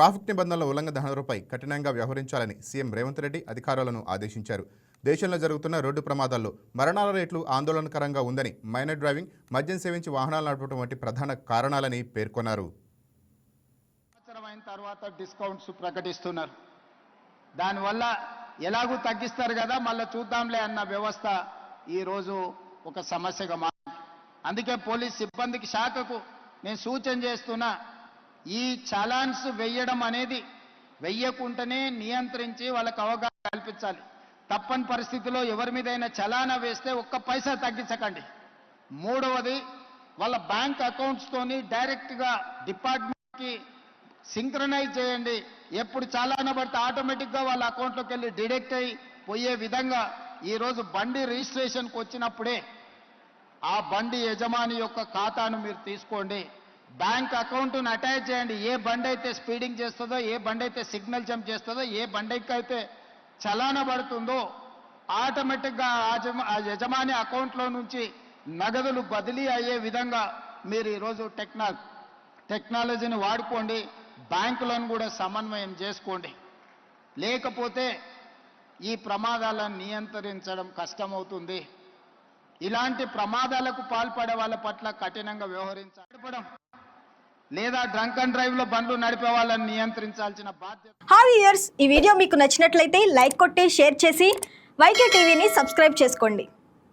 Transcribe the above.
Traffic నిబంధనల ఉల్లంఘనలపై కఠినంగా వ్యవహరించాలని సీఎం రేవంత్ రెడ్డి అధికారులను ఆదేశించారు. దేశంలో జరుగుతున్న రోడ్డు ప్రమాదాల్లో మరణాల రేట్లు ఆందోళనకరంగా ఉందని మైనర్ డ్రైవింగ్ మద్యం సేవించి వాహనాలు నడపడం వంటి ప్రధాన కారణాలని పేర్కొన్నారు. తర్వాత డిస్కౌంట్స్ ప్రకటిస్తున్నారు. దానివల్ల ఎలాగూ తగ్గిస్తారు కదా మళ్ళీ చూద్దాంలే అన్న వ్యవస్థ ఈరోజు ఒక సమస్యగా మారింది. అందుకే పోలీస్ సిబ్బందికి శాఖకు నేను సూచన చేస్తున్నా ఈ చలాన్స్ వెయ్యడం అనేది వెయ్యకుంటేనే నియంత్రించి వాళ్ళకు అవగాహన కల్పించాలి. తప్పని పరిస్థితిలో ఎవరి మీదైనా చలానా వేస్తే ఒక్క పైసా తగ్గించకండి. మూడవది వాళ్ళ బ్యాంక్ అకౌంట్స్తోని డైరెక్ట్గా డిపార్ట్మెంట్కి సింక్రనైజ్ చేయండి. ఎప్పుడు చలాన పడితే ఆటోమేటిక్గా వాళ్ళ అకౌంట్లోకి వెళ్ళి డిడెక్ట్ అయ్యి పోయే విధంగా ఈరోజు బండి రిజిస్ట్రేషన్కి వచ్చినప్పుడే ఆ బండి యజమాని యొక్క ఖాతాను మీరు తీసుకోండి. బ్యాంక్ అకౌంట్ను అటాచ్ చేయండి. ఏ బండి అయితే స్పీడింగ్ చేస్తుందో ఏ బండి అయితే సిగ్నల్ జంప్ చేస్తుందో ఏ బండికి అయితే చలాన పడుతుందో ఆటోమేటిక్గా ఆ యజమాని అకౌంట్లో నుంచి నగదులు బదిలీ అయ్యే విధంగా మీరు ఈరోజు టెక్నా టెక్నాలజీని వాడుకోండి. బ్యాంకులను కూడా సమన్వయం చేసుకోండి. లేకపోతే ఈ ప్రమాదాలను నియంత్రించడం కష్టమవుతుంది. ఇలాంటి ప్రమాదాలకు పాల్పడే వాళ్ళ పట్ల కఠినంగా వ్యవహరించడం లేదా డ్రంక్ అండ్ డ్రైవ్లో బండ్లు నడిపే వాళ్ళని నియంత్రించాల్సిన బాధ్యత. హాయ్ ఇయర్స్ ఈ వీడియో మీకు నచ్చినట్లయితే లైక్ కొట్టి షేర్ చేసి వైకే టీవీని సబ్స్క్రైబ్ చేసుకోండి.